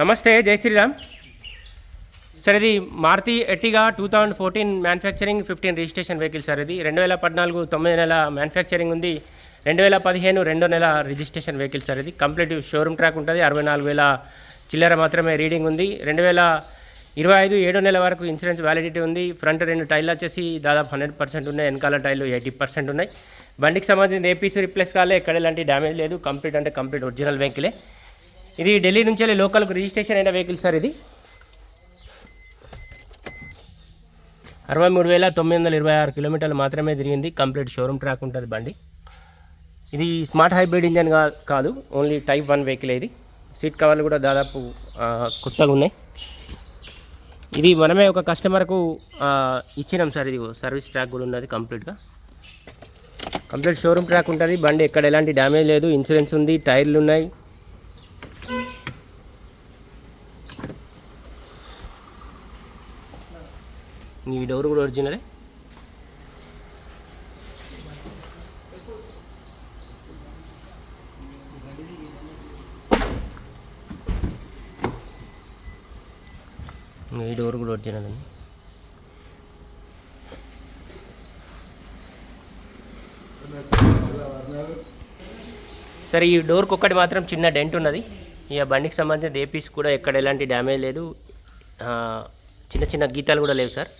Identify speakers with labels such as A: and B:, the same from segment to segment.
A: నమస్తే జై శ్రీరామ్. సార్ ఇది Maruti Ertiga two thousand fourteen manufacturing fifteen registration vehicle sir ఇది. రెండు వేల పద్నాలుగు తొమ్మిది నెల మ్యానుఫ్యాక్చరింగ్ ఉంది. రెండు వేల పదిహేను రెండో నెల రిజిస్ట్రేషన్ వెహికల్ సార్ ఇది. కంప్లీట్ షోరూమ్ ట్రాక్ ఉంటుంది. అరవై నాలుగు వేల చిల్లర మాత్రమే రీడింగ్ ఉంది. రెండు వేల ఇరవై ఐదు ఏడో నెల వరకు ఇన్సూరెన్స్ వ్యాలిడిటీ ఉంది. ఫ్రంట్ రెండు టైర్లు వచ్చేసి దాదాపు హండ్రెడ్ పర్సెంట్ ఉన్నాయి. వెనకాల టైర్లు ఎయిటీ పర్సెంట్ ఉన్నాయి. బండికి సంబంధించిన ఏపీసీ రిప్లేస్ కాలే. ఎక్కడ ఎలాంటి డ్యామేజ్ లేదు. కంప్లీట్ అంటే కంప్లీట్ ఒరిజినల్ వెహికలే ఇది ఢిల్లీ నుంచి వెళ్ళి రిజిస్ట్రేషన్ అయిన వెహికల్ సార్ ఇది. అరవై మూడు వేల తొమ్మిది వందల ఇరవై ఆరు కిలోమీటర్లు మాత్రమే తిరిగింది. కంప్లీట్ షోరూమ్ ట్రాక్ ఉంటుంది బండి. ఇది స్మార్ట్ హైబ్రిడ్ ఇంజన్ కాదు ఓన్లీ టైప్ వన్ వెహికల్ ఇది. సీట్ కవర్లు కూడా దాదాపు కొత్తగా ఉన్నాయి. ఇది మనమే ఒక కస్టమర్కు ఇచ్చినాం సార్. ఇది సర్వీస్ ట్రాక్ కూడా ఉన్నది కంప్లీట్గా. కంప్లీట్ షోరూమ్ ట్రాక్ ఉంటుంది. బండి ఎక్కడ ఎలాంటి డ్యామేజ్ లేదు. ఇన్సూరెన్స్ ఉంది టైర్లు ఉన్నాయి. నీ డోర్ కూడా ఒరిజినలే? ఈ డోర్ కూడా ఒరిజినల్ అండి. సరే ఈ డోర్కి ఒక్కటి మాత్రం చిన్న డెంట్ ఉన్నది. ఇక బండికి సంబంధించిన ఏ పీస్ కూడా ఎక్కడ ఎలాంటి డ్యామేజ్ లేదు. చిన్న చిన్న గీతాలు కూడా లేవు సార్.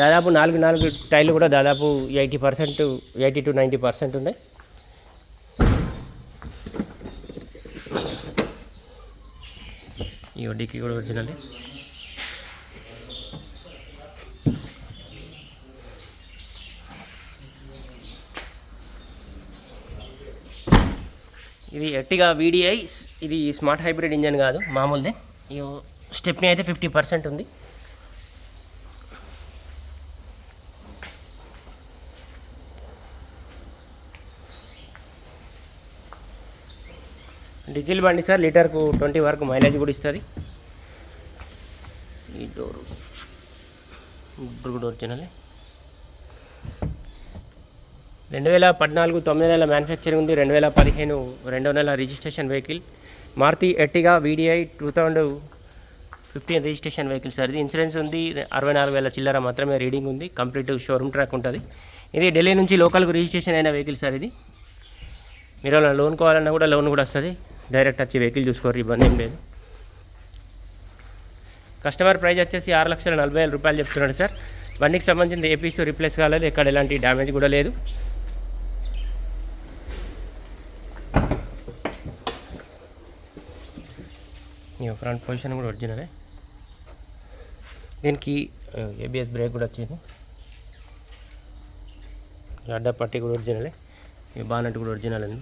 A: దాదాపు నాలుగు నాలుగు టైర్లు కూడా దాదాపు eighty percent eighty to ninety percent ఉన్నాయి. ఈ వడ్డీకి కూడా ఒరిజినల్. ఇది ఎట్టిగా వీడిఐ ఇది స్మార్ట్ హైబ్రిడ్ ఇంజన్ కాదు మామూలుదే. ఈ స్టెప్ని అయితే ఫిఫ్టీ పర్సెంట్ ఉంది. డీజిల్ బండి సార్ లీటర్కు ట్వంటీ వరకు మైలేజ్ కూడా ఇస్తుంది. ఈ డోర్. డోర్ కూడా ఒరిజినలే రెండు వేల పద్నాలుగు తొమ్మిది నెలల మ్యానుఫ్యాక్చరింగ్ ఉంది. రెండు వేల పదిహేను రెండో నెల registration vehicle Maruti Ertiga VDI two thousand fifteen registration vehicle sir ఇది. ఇన్సూరెన్స్ ఉంది. అరవై నాలుగు వేల చిల్లర మాత్రమే రీడింగ్ ఉంది. కంప్లీట్ షోరూమ్ ట్రాక్ ఉంటుంది. ఇది ఢిల్లీ నుంచి లోకల్కి రిజిస్ట్రేషన్ అయిన వెహికల్ సార్ ఇది. మీరు లోన్ కావాలన్నా కూడా లోన్ కూడా వస్తుంది. డైరెక్ట్ వచ్చి వెహికల్ చూసుకోరు ఇబ్బంది ఏం లేదు. కస్టమర్ ప్రైస్ వచ్చేసి ఆరు లక్షల నలభై వేల రూపాయలు చెప్తున్నాడు సార్. బండికి సంబంధించిన ఏపీస్ రీప్లేస్ రిప్లేస్ కాలేదు ఎక్కడ ఎలాంటి డ్యామేజ్ కూడా లేదు. ఫ్రంట్ పొజిషన్ కూడా ఒరిజినలే. దీనికి ఏబిఎస్ బ్రేక్ కూడా వచ్చింది. ఈ అడ్డ పట్టి కూడా ఒరిజినలే. బానట్ కూడా ఒరిజినల్ అండి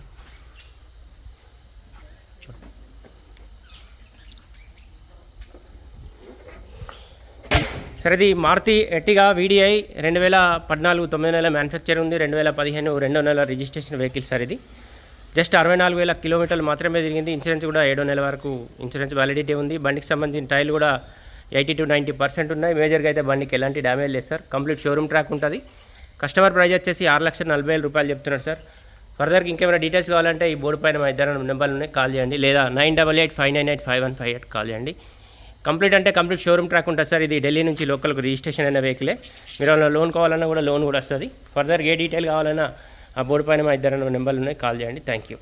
A: సరే ఇది మారుతి ఎట్టిగా వీడిఐ రెండు వేల పద్నాలుగు తొమ్మిది నెలల మ్యానుఫ్యాక్చర్ ఉంది రెండు వేల పదిహేను రెండో నెల రిజిస్ట్రేషన్ వెహికల్ సార్ ఇది జస్ట్ అరవై నాలుగు వేల కిలోమీటర్లు మాత్రమే తిరిగింది ఇన్సూరెన్స్ కూడా ఏడో నెల వరకు ఇన్సూరెన్స్ వ్యాలిడిటీ ఉంది. బండికి సంబంధించిన టైర్లు కూడా ఎయిటీ టు నైంటీ పర్సెంట్ ఉన్నాయి. మేజర్గా అయితే బండికి ఎలాంటి డ్యామేజ్ లేదు సార్. కంప్లీట్ షోరూమ్ ట్రాక్ ఉంటుంది. కస్టమర్ ప్రైజ్ వచ్చేసి ఆరు లక్షల నలభై వేల రూపాయలు చెప్తున్నారు సార్. ఫర్దర్కి ఇంకేమైనా డీటెయిల్స్ కావాలంటే ఈ బోర్డు పైన మా ఇద్దరు నెంబర్లు ఉన్నాయి. కాల్ చేయండి. లేదా nine double eight five nine eight five one five eight call చేయండి. కంప్లీట్ అంటే కంప్లీట్ షోరూమ్ ట్రాక్ ఉంటుంది సార్. ఇది ఢిల్లీ నుంచి లోకల్కు రిజిస్ట్రేషన్ అయిన వెహికలే. మీరు ఏమైనా లోన్ కావాలన్నా కూడా లోన్ కూడా వస్తుంది. ఫర్దర్ ఏ డీటెయిల్ కావాలన్నా ఆ బోర్డు పైన మా ఇద్దరు నెంబర్లు ఉన్నాయి. కాల్ చేయండి. Thank you.